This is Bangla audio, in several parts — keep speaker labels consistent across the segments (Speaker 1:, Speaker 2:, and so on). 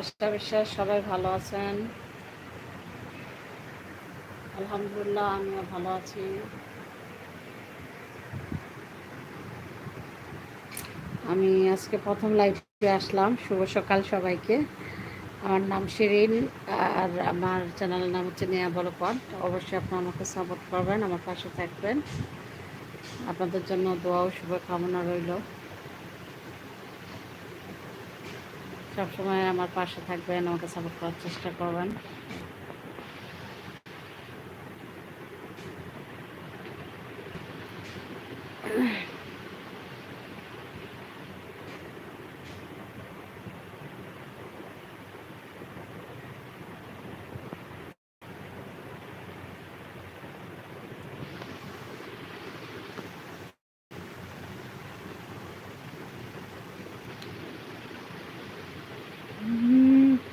Speaker 1: আশা বিশ্বাস, সবাই ভালো আছেন? আলহামদুলিল্লাহ, আমিও ভালো আছি। আমি আজকে প্রথম লাইভে আসলাম। শুভ সকাল সবাইকে। আমার নাম শিরিন, আর আমার চ্যানেলের নাম হচ্ছে নেয়া বলো পট অবশ্যই আপনি আমাকে সাপোর্ট করবেন, আমার পাশে থাকবেন। আপনাদের জন্য দোয়া ও শুভকামনা রইল। সবসময় আমার পাশে থাকবেন আমাকে সাপোর্ট করার চেষ্টা করবেন।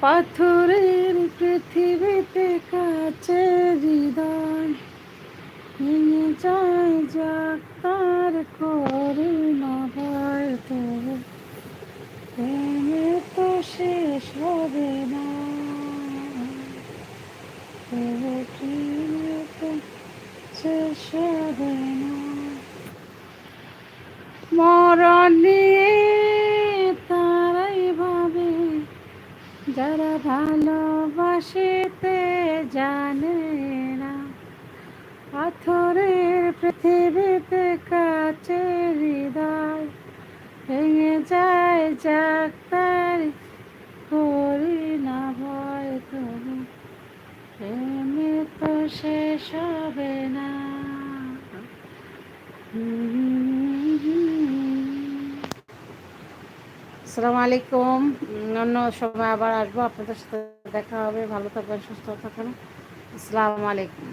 Speaker 1: পাথরের পৃথিবীতে কাছে হৃদয় যায় যাক তার করুণা ভয় তো শেষ হবে না। তো শেষ হবে না? মরণ ভালোবাসিতে জানে না। পাথরের পৃথিবীতে কাছে হৃদয় ভেঙে যায় যাক তার করি না ভয় তবু প্রেমে তো শেষ হবে না। আসসালামু আলাইকুম। অন্য সময় আবার আসব। আপনাদের সাথে দেখা হবে। ভালো থাকবেন, সুস্থ থাকবেন। আসসালামু আলাইকুম।